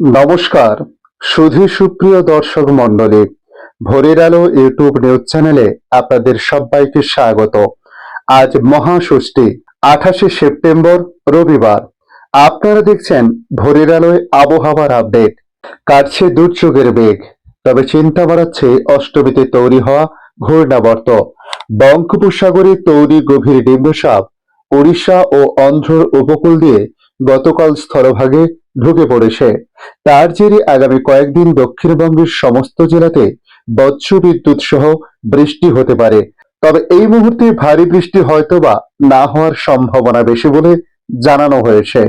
নমস্কার সুধী সুপ্রিয় দর্শক মণ্ডলী, ভোরের আলো ইউটিউব নিউজ চ্যানেলে আপনাদের সবাইকে স্বাগত। আজ মহাষষ্ঠী, আঠাশে সেপ্টেম্বর, রবিবার। আপনারা দেখছেন ভোরের আলোয় আবহাওয়ার আপডেট। কাটছে দুর্যোগের বেগ, তবে চিন্তা বাড়াচ্ছে অষ্টমীতে তৈরি হওয়া ঘূর্ণাবর্ত। বঙ্গোপসাগরে তৈরি গভীর নিম্নচাপ, ওড়িশা ও অন্ধ্র উপকূল দিয়ে গতকাল স্থলভাগে ঢুকে পড়েছে। তার জেরে আগামী কয়েকদিন দক্ষিণবঙ্গের সমস্ত জেলাতে বজ্র বিদ্যুৎ সহ বৃষ্টি হতে পারে। তবে এই মুহূর্তে ভারী বৃষ্টি হয়তোবা না হওয়ার সম্ভাবনা বেশি বলে জানানো হয়েছে।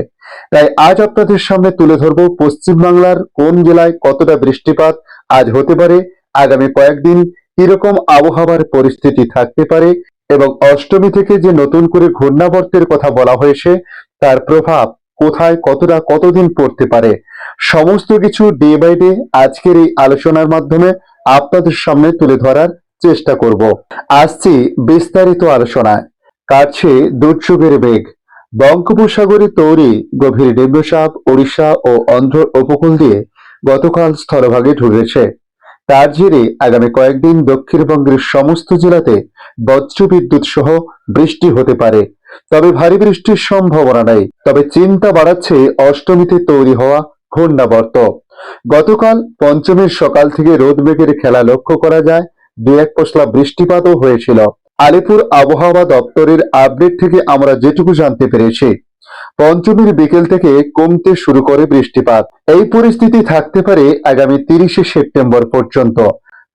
তাই আজ আপনাদের সামনে তুলে ধরব পশ্চিমবাংলার কোন জেলায় কতটা বৃষ্টিপাত আজ হতে পারে, আগামী কয়েকদিন কীরকম আবহাওয়ার পরিস্থিতি থাকতে পারে এবং অষ্টমী থেকে যে নতুন করে ঘূর্ণাবর্তের কথা বলা হয়েছে, তার প্রভাব কোথায় কতটা, কতদিন পড়তে পারে? সমস্ত কিছু ডে বাই ডে আজকের এই আলোচনার মাধ্যমে আপনাদের সামনে তুলে ধরার চেষ্টা করব। আসছি বিস্তারিত আলোচনায়। কাটছে দুর্যোগের বেগ। বঙ্গোপসাগরে তৈরি গভীর নিম্নচাপ ওড়িশা ও অন্ধ্র উপকূল দিয়ে গতকাল স্থলভাগে ঢুকেছে। তার জেরে আগামী কয়েকদিন দক্ষিণবঙ্গের সমস্ত জেলাতে বজ্রবিদ্যুৎ সহ বৃষ্টি হতে পারে। তবে ভারী বৃষ্টির সম্ভাবনা নেই। তবে চিন্তা বাড়াচ্ছে অষ্টমীতে তৈরি হওয়া ঘূর্ণাবর্ত। গতকাল পঞ্চমীর সকাল থেকে রোদ মেঘের খেলা লক্ষ্য করা যায় দু এক পশলা বৃষ্টিপাতও হয়েছিল। আলিপুর আবহাওয়া দপ্তরের আপডেট থেকে আমরা যেটুকু জানতে পেরেছি, পঞ্চমীর বিকেল থেকে কমতে শুরু করে বৃষ্টিপাত। এই পরিস্থিতি থাকতে পারে আগামী তিরিশে সেপ্টেম্বর পর্যন্ত।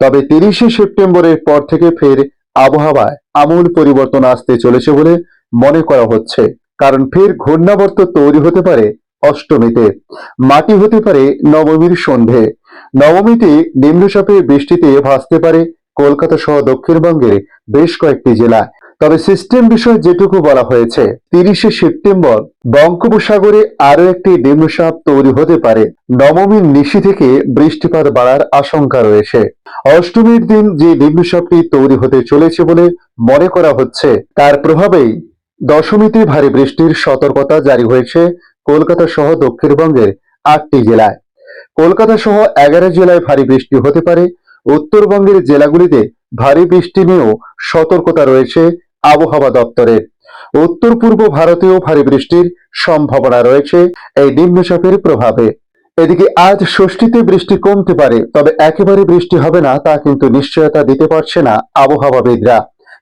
তবে তিরিশে সেপ্টেম্বরের পর থেকে ফের আবহাওয়ায় আমূল পরিবর্তন আসতে চলেছে বলে মনে করা হচ্ছে। কারণ ফের ঘূর্ণাবর্ত তৈরি হতে পারে অষ্টমীতে। মাটি হতে পারে নবমীর সন্ধে। নবমীতে নিম্নচাপের বৃষ্টিতে ভাসতে পারে কলকাতা সহ দক্ষিণবঙ্গের বেশ কয়েকটি জেলায় তবে সিস্টেম বিষয়ে যেটুকু বলা হয়েছে, তিরিশে সেপ্টেম্বর বঙ্গোপসাগরে আরও একটি নিম্নচাপ তৈরি হতে পারে। নবমীর নিশি থেকে বৃষ্টিপাত বাড়ার আশঙ্কা রয়েছে। অষ্টমীর দিন যে নিম্নচাপটি তৈরি হতে চলেছে বলে মনে করা হচ্ছে, তার প্রভাবেই দশমীতে ভারী বৃষ্টির সতর্কতা জারি হয়েছে কলকাতা সহ দক্ষিণবঙ্গের আটটি জেলায়। কলকাতা সহ এগারো জেলায় ভারী বৃষ্টি হতে পারে। উত্তরবঙ্গের জেলাগুলিতে ভারী বৃষ্টি নিয়েও সতর্কতা রয়েছে আবহাওয়া দপ্তরের উত্তর পূর্ব ভারতেও ভারী বৃষ্টির সম্ভাবনা রয়েছে। এই নিম্নচাপের প্রভাবে। এদিকে আজ ষষ্ঠীতে বৃষ্টি কমতে পারে, তবে একেবারে বৃষ্টি হবে না তা কিন্তু নিশ্চয়তা দিতে পারছে না আবহাওয়াবিদরা।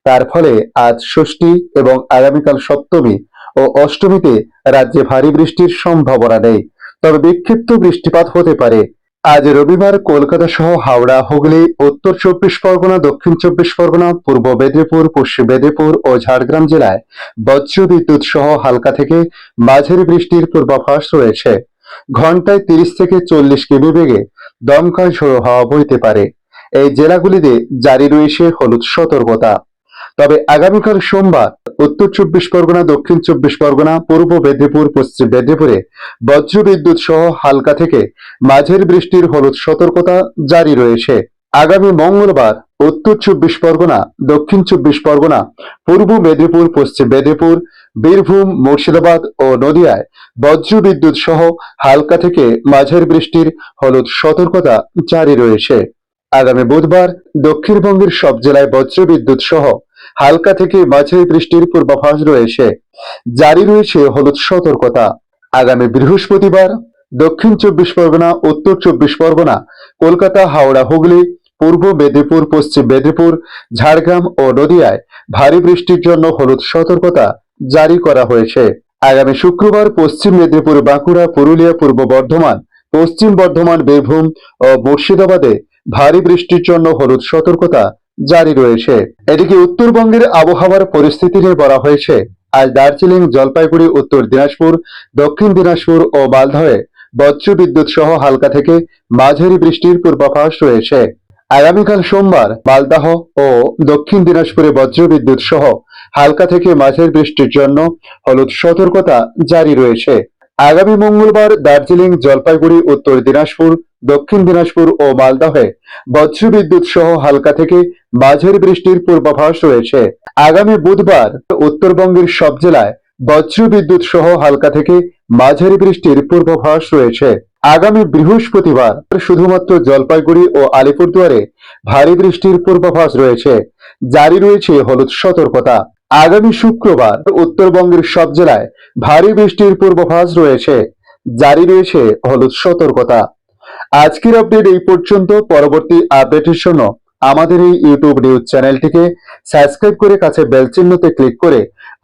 তার ফলে আজ ষষ্ঠী এবং আগামীকাল সপ্তমী ও অষ্টমীতে রাজ্যে ভারী বৃষ্টির সম্ভাবনা নেই। তবে বিক্ষিপ্ত বৃষ্টিপাত হতে পারে। আজ রবিবার কলকাতা সহ হাওড়া, হুগলি, উত্তর চব্বিশ পরগনা, দক্ষিণ চব্বিশ পরগনা, পূর্ব মেদিনীপুর, পশ্চিম মেদিনীপুর ও ঝাড়গ্রাম জেলায় বজ্র বিদ্যুৎ সহ হালকা থেকে মাঝারি বৃষ্টির পূর্বাভাস রয়েছে। ঘন্টায় তিরিশ থেকে চল্লিশ কিমি বেগে দমকা ঝোড়ো হাওয়া বইতে পারে। এই জেলাগুলিতে জারি রয়েছে হলুদ সতর্কতা। তবে আগামীকাল সোমবার উত্তর চব্বিশ পরগনা, দক্ষিণ চব্বিশ পরগনা, পূর্ব মেদিনীপুর, পশ্চিম মেদিনীপুরে বজ্র বিদ্যুৎ সহ হালকা থেকে মাঝের বৃষ্টির হলুদ সতর্কতা জারি রয়েছে। আগামী মঙ্গলবার উত্তর চব্বিশ পরগনা, দক্ষিণ চব্বিশ পরগনা, পূর্ব মেদিনীপুর, পশ্চিম মেদিনীপুর, বীরভূম, মুর্শিদাবাদ ও নদিয়ায় বজ্র বিদ্যুৎ সহ হালকা থেকে মাঝের বৃষ্টির হলুদ সতর্কতা জারি রয়েছে। আগামী বুধবার দক্ষিণবঙ্গের সব জেলায় বজ্রবিদ্যুৎ সহ হালকা থেকে মাঝারি বৃষ্টির পূর্বাভাস রয়েছে। জারি রয়েছে হলুদ সতর্কতা। আগামী বৃহস্পতিবার দক্ষিণ চব্বিশ পরগনা, উত্তর চব্বিশ পরগনা, কলকাতা, হাওড়া, হুগলি, পূর্ব মেদিনীপুর, পশ্চিম মেদিনীপুর, ঝাড়গ্রাম ও নদিয়ায় ভারী বৃষ্টির জন্য হলুদ সতর্কতা জারি করা হয়েছে। আগামী শুক্রবার পশ্চিম মেদিনীপুর, বাঁকুড়া, পুরুলিয়া, পূর্ব বর্ধমান, পশ্চিম বর্ধমান, বীরভূম ও মুর্শিদাবাদে ভারী বৃষ্টির জন্য হলুদ সতর্কতা জারি রয়েছে। এদিকে উত্তরবঙ্গের আবহাওয়ার পরিস্থিতি নিয়ে বলা হয়েছে, আজ দার্জিলিং, জলপাইগুড়ি, উত্তর দিনাজপুর, দক্ষিণ দিনাজপুর ও মালদহে বজ্র বিদ্যুৎ সহ হালকা থেকে মাঝারি বৃষ্টির পূর্বাভাস রয়েছে। আগামীকাল সোমবার মালদাহ ও দক্ষিণ দিনাজপুরে বজ্র বিদ্যুৎ সহ হালকা থেকে মাঝের বৃষ্টির জন্য হলুদ সতর্কতা জারি রয়েছে। আগামী মঙ্গলবার দার্জিলিং, জলপাইগুড়ি, উত্তর দিনাজপুর দক্ষিণ দিনাজপুর ও মালদহে বজ্রবিদ্যুৎ সহ হালকা থেকে মাঝারি বৃষ্টির পূর্বাভাস রয়েছে। আগামী বুধবার উত্তরবঙ্গের সব জেলায় বজ্র বিদ্যুৎ সহ হালকা থেকে মাঝারি বৃষ্টির পূর্বাভাস রয়েছে। আগামী বৃহস্পতিবার শুধুমাত্র জলপাইগুড়ি ও আলিপুরদুয়ারে ভারী বৃষ্টির পূর্বাভাস রয়েছে। জারি রয়েছে হলুদ সতর্কতা। আগামী শুক্রবার উত্তরবঙ্গের সব জেলায় ভারী বৃষ্টির পূর্বাভাস রয়েছে। জারি রয়েছে হলুদ সতর্কতা। আজকের আপডেট এই পর্যন্ত। পরবর্তী আপডেটের জন্য আমাদের এই ইউটিউব নিউজ চ্যানেলটিকে সাবস্ক্রাইব করে কাছে বেল চিহ্নতে ক্লিক করে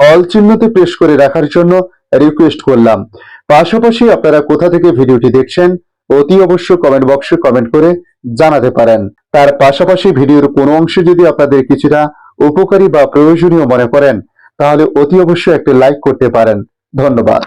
অল চিহ্নতে প্রেস করে রাখার জন্য রিকোয়েস্ট করলাম। পাশাপাশি আপনারা কোথা থেকে ভিডিওটি দেখছেন, অতি অবশ্য কমেন্ট বক্সে কমেন্ট করে জানাতে পারেন। তার পাশাপাশি ভিডিওর কোনো অংশ যদি আপনাদের কিছুটা উপকারী বা প্রয়োজনীয় মনে করেন, তাহলে অতি অবশ্যই একটি লাইক করতে পারেন। ধন্যবাদ।